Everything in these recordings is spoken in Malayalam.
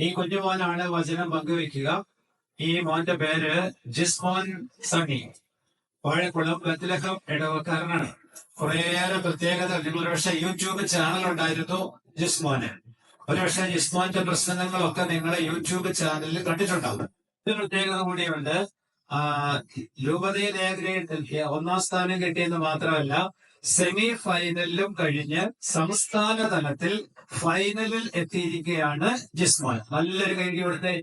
ഈ കുഞ്ഞുമോനാണ് വചനം പങ്കുവെക്കുക ഈ മോന്റെ പേര് ജിസ്മോൻ സണ്ണി. വാഴക്കുളം ബത്ലഹം ഇടവക്കാരനാണ്. കുറേയേറെ പ്രത്യേകത. നിങ്ങളുടെ പക്ഷേ യൂട്യൂബ് ചാനൽ ഉണ്ടായിരുന്നു ജിസ്മോന്. ഒരുപക്ഷെ ജിസ്മോന്റെ പ്രസംഗങ്ങളൊക്കെ നിങ്ങളെ യൂട്യൂബ് ചാനലിൽ കണ്ടിട്ടുണ്ടാവും. ഒരു പ്രത്യേകത കൂടിയുണ്ട്. ഏകദേശം ഒന്നാം സ്ഥാനം കിട്ടിയെന്ന് മാത്രമല്ല സെമി ഫൈനലിലും കഴിഞ്ഞ് സംസ്ഥാന തലത്തിൽ ഫൈനലിൽ എത്തിയിരിക്കുകയാണ് ജിസ്മോൻ. നല്ലൊരു കഴിഞ്ഞ കൊടുത്തേ.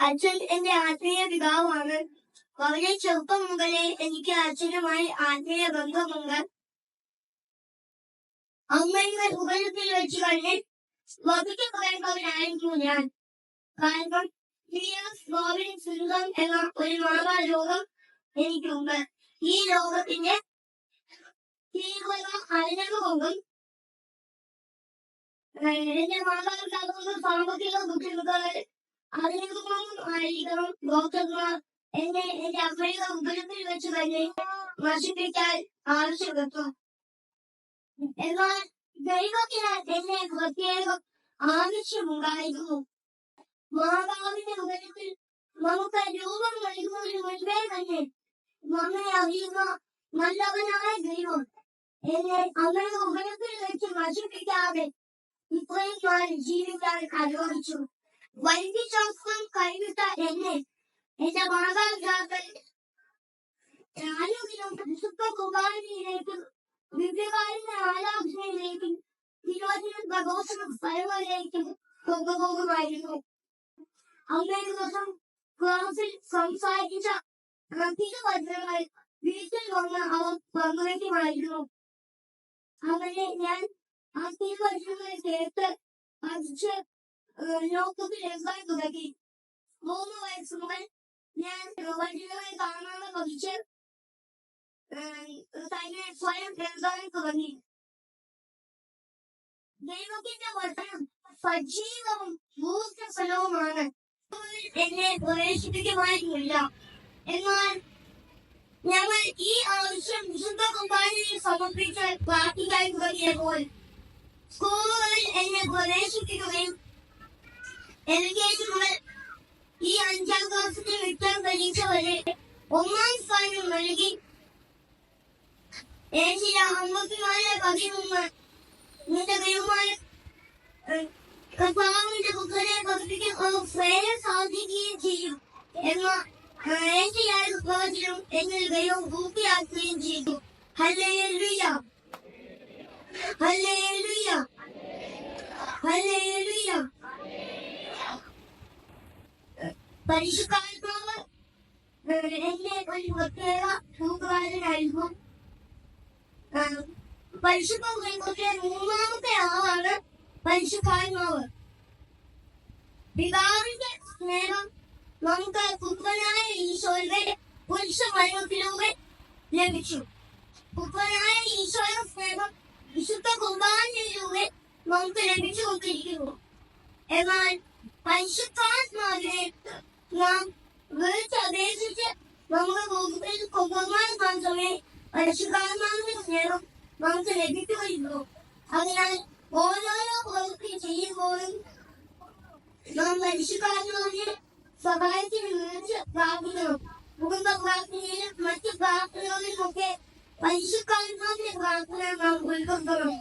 അച്ഛൻ എന്റെ ആത്മീയ പിതാവാണ്. വളരെ ചെറുപ്പം മുതലേ എനിക്ക് അച്ഛനുമായി ആത്മീയ ബന്ധമുണ്ട്. അമ്മയുടെ ഉപരത്തിൽ വെച്ച് കഴിഞ്ഞ് വധിക്കപ്പെടേണ്ടവനായിരുന്നു ഞാൻ? കാരണം ബോബിൻ സിൻഡ്രോം എന്ന ഒരു മാറാരോഗം എനിക്കുണ്ട്. ഈ രോഗത്തിന്റെ തീവ്രത ഏഹ് എന്റെ മാതാപിതാക്കൾക്ക് സാമ്പത്തിക ബുദ്ധിമുട്ടുകൾ അറിഞ്ഞതുകൊണ്ടും ആയിരിക്കണം ഡോക്ടർമാർ എന്നെ എന്റെ അമ്മയുടെ ഉദരത്തിൽ വെച്ച് തന്നെ നശിപ്പിക്കാൻ ആവശ്യപ്പെട്ടു. എന്നാൽ ദൈവത്തിന് എന്നെ പ്രത്യേകം ആവശ്യമുണ്ടായിരുന്നു മാതാവിന്റെ ഉദരത്തിൽ നമുക്ക് രൂപം നൽകുന്നതിന് മുൻപേ തന്നെ നമ്മെ അറിയുന്ന നല്ലവനായ ദൈവം എന്നെ അവരുടെ ഉദരത്തിൽ വെച്ച് നശിപ്പിക്കാതെ ഇത്രയും നാൾ ജീവിക്കാൻ അനുവദിച്ചു വൈദ്യശാസ്ത്രം കൈവിട്ട എന്നെ എന്റെ മാതാപിതാക്കൾ ആരോഗ്യം വിശുദ്ധ കുർബാനയിലേക്കും ദിവ്യകാലിന്റെ ആരാധനയിലേക്കും തിരുവചന പ്രഘോഷണ സ്ഥലങ്ങളിലേക്കും കൊണ്ടുപോകുമായിരുന്നു. അന്നേ ദിവസം ക്ലാസിൽ സംസാരിച്ച പ്രത്യേക വചനങ്ങൾ വീട്ടിൽ വന്ന് അവർ പങ്കുവയ്ക്കുമായിരുന്നു അവരെ ഞാൻ ആ തിരുവചനങ്ങൾ കേട്ട് പഠിച്ച് എഴുതാൻ തുടങ്ങി. മൂന്ന് വയസ്സ് മുതൽ ഞാൻ വചനങ്ങൾ കാണാതെ പഠിച്ച് ഏഹ് തന്നെ സ്വയം എഴുതാൻ തുടങ്ങി ദൈവത്തിന്റെ വചനം സജീവവും ഊർജ്ജസ്വലവുമാണ് എന്നെ പ്രവേശിപ്പിക്കുമായിരുന്നില്ല എന്നാൽ ഞങ്ങൾ ഈ ആവശ്യം വിശുദ്ധ കുർബാനയിൽ സമർപ്പിച്ച് പ്രാർത്ഥിക്കാൻ തുടങ്ങിയപ്പോൾ സ്കൂളുകളിൽ എന്നെ പ്രവേശിപ്പിക്കുകയും എൽ കെ ജി മുതൽ ഈ അഞ്ചാം ക്ലാസ്സിന്റെ റിട്ടേൺ പരീക്ഷ വരെ ഒന്നാം സ്ഥാനം നൽകി ഏഷ്യ അമ്പത്തിനാല് പതിനൊന്ന് നിന്റെ ദൈവമായ ഏഹ്, കർത്താവിന്റെ പുത്രനെ പതിപ്പിക്കാൻ ഒരു പ്രേരം സാധിക്കുകയും ചെയ്യും എന്ന ഏഷ്യയായ പ്രവചനം എന്നിൽ ദൈവം പൂർത്തിയാക്കുകയും ചെയ്തു ഹല്ലേലൂയ ഹല്ലേലൂയ ഹല്ലേലൂയ പരിശുദ്ധാത്മാവ് ഏഹ്, എന്റെ ഒരു പ്രത്യേക കൂട്ടുകാരനായിരുന്നു ഏഹ്, പരിശുദ്ധ ദൈവത്തിലെ മൂന്നാമത്തെ ആളാണ് പരിശുദ്ധാത്മാവ് പിതാവിന്റെ സ്നേഹം നമുക്ക് പുത്രനായ ഈശോയുടെ പുരുഷ മരണത്തിലൂടെ ലഭിച്ചു പുത്രനായ ഈശോയുടെ സ്നേഹം വിശുദ്ധ കുർബാനയിലൂടെ നമുക്ക് ലഭിച്ചുകൊണ്ടിരിക്കുന്നു എന്നാൽ പരിശുദ്ധാത്മാവിനെ നാം വിളിച്ചപേക്ഷിച്ച് നമ്മുടെ മുമ്പിൽ കൊണ്ടുവന്നാൽ മാത്രമേ പരിശുദ്ധാത്മാവിന്റെ സ്നേഹം നമുക്ക് ലഭിക്കുമായിരുന്നു. അതിനാൽ ഓരോരോ പ്രവൃത്തി ചെയ്യുമ്പോഴും നാം പരിശുദ്ധാത്മാവിനെ സഹായത്തിന് വിളിച്ച് പ്രാർത്ഥിക്കണം. കുടുംബ പ്രാർത്ഥനയിലും മറ്റു പ്രാർത്ഥനകളിലുമൊക്കെ പരിശുദ്ധാത്മാവിന്റെ പ്രാർത്ഥന നാം ഉൾക്കൊള്ളണം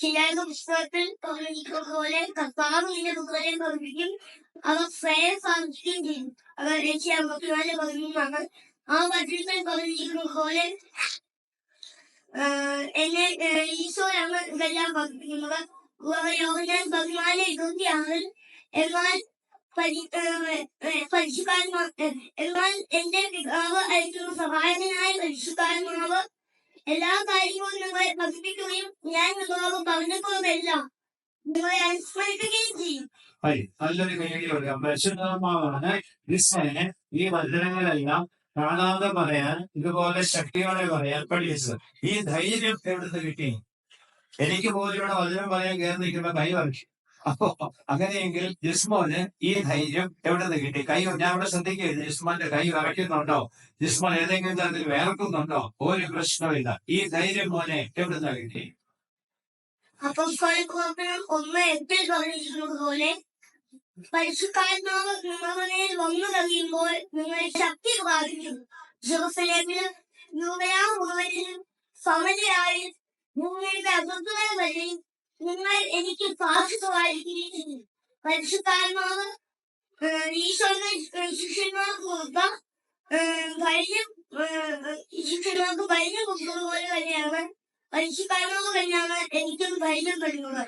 ചിലർക്ക് പുസ്തകത്തിൽ പറഞ്ഞിരിക്കുന്നത് പോലെ കർത്താവ് നിന്റെ പുത്രനെ പഠിപ്പിക്കും അവർ സ്വയം സാധിക്കുകയും ചെയ്യും. അവർ രക്ഷ അമ്പത്തിനാല് പതിമൂന്നാണ്. ആ വചനത്തിൽ പറഞ്ഞിരിക്കുന്ന പോലെ എന്നെ ആഹ് ഈശോയാണ് ഇതെല്ലാം പഠിപ്പിക്കുന്നത് യോഹന്നാൻ പതിനാല് ഇരുപത്തിയാറിൽ എന്നാൽ പരി- ആഹ് ഏഹ് പരിശുദ്ധാത്മാ ഏഹ് എന്നാൽ എന്റെ പിതാവ് അയക്കുന്ന സഹായകനായ പരിശുദ്ധാത്മാവ് എല്ലാ കാര്യങ്ങളും നിങ്ങളെ പഠിപ്പിക്കുകയും ഞാൻ നിങ്ങളോട് പറഞ്ഞപ്പോഴെല്ലാം നിങ്ങളെ അനുസ്മരിക്കുകയും ചെയ്യും ഹൈ നല്ലൊരു കൈയടി കൊടുക്കാം പരിശുദ്ധാത്മാവാണ് ക്രിസ്ത്യനെ ഈ വചനങ്ങളെല്ലാം കാണാതെ പറയാൻ ഇതുപോലെ ശക്തിയോടെ പറയാൻ പഠിച്ചത് ഈ ധൈര്യം എവിടുന്ന് കിട്ടി? എനിക്ക് പോലും ഇവിടെ വചനം പറയാൻ കയറി നിൽക്കുന്ന കൈ വരച്ചു അപ്പോ അങ്ങനെയെങ്കിൽ ജിസ്മോന് ഈ ധൈര്യം എവിടെ നിന്ന് കിട്ടി? കൈ ഞാൻ ഇവിടെ ശ്രദ്ധിക്കുക ജിസ്മോന്റെ കൈ വരയ്ക്കുന്നുണ്ടോ? ജിസ്മോൻ ഏതെങ്കിലും തരത്തിൽ വേർക്കുന്നുണ്ടോ? ഒരു പ്രശ്നമില്ല ഈ ധൈര്യം മോനെ എവിടെ നിന്ന് കിട്ടി? അപ്പൊ ഒന്ന് എട്ടിൽ പറഞ്ഞിരിക്കുന്നത് പോലെ പരിശുദ്ധാത്മാവ് നിങ്ങളുടെ വന്നു കഴിയുമ്പോൾ നിങ്ങൾ ശക്തി പ്രാപിക്കും ജെറുസലേമിലും യൂതയാ മുഴുവനിലും സമനിലായി നിങ്ങളുടെ അകത്തുകൾ വഴി നിങ്ങൾ എനിക്ക് സാക്ഷികളായിരിക്കും പരിശുദ്ധാത്മാവ് ഏഹ്, ഈശോയുടെ ശിഷ്യന്മാർക്ക് കൊടുത്ത ഏഹ്, ധൈര്യം ഏഹ്, ശിഷ്യന്മാർക്ക് ധൈര്യം കൊടുത്തതുപോലെ തന്നെയാണ് പരിശുദ്ധാത്മാവ് തന്നെയാണ് എനിക്കും ധൈര്യം തരുന്നത്